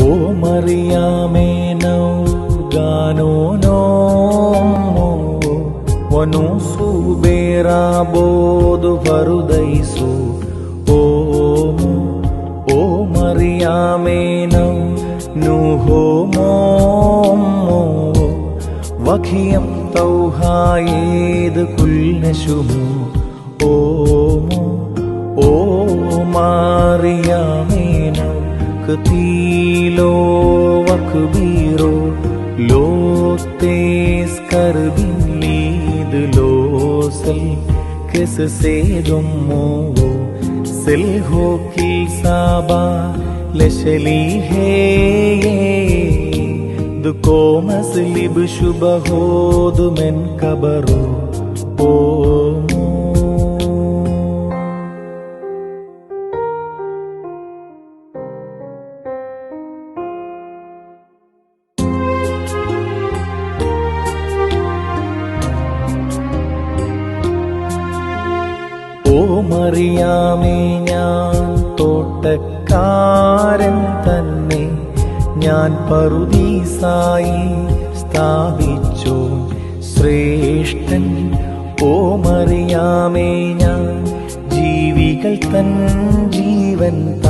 ഓ മറിയാമേനോ ഗാനോ നോ വനുസു ബേറാബോധു ഹരുദൈസു ഓമോ ഓ മറിയാമേനോ നുഹോ മോമോ വഖിയം തൗഹായേത് കുൽനശുമോ. ഓമോ ഓ മാറിയാമേനോ കതീലോ വക്ബീറോ ലോത്തേസ് കർബില്ലീത് ലോസൽ കെസ് സേതുമ്മോ സെൽ ഹോക്കിൽ സാബാ ലശലി ഹേ ദുഃഖോ മസ്ലിബ് ശുഭഹോദു മെൻ കബറോ ഓമോ ഓ മറിയാമേ ഞാൻ തോട്ടക്കാരൻ തന്നെ. ഞാൻ പറുദീസായി സ്ഥാപിച്ചു. ശ്രേഷ്ഠൻ ഓ മറിയാമേ ഞാൻ. ജീവികൾ തൻ ജീവൻ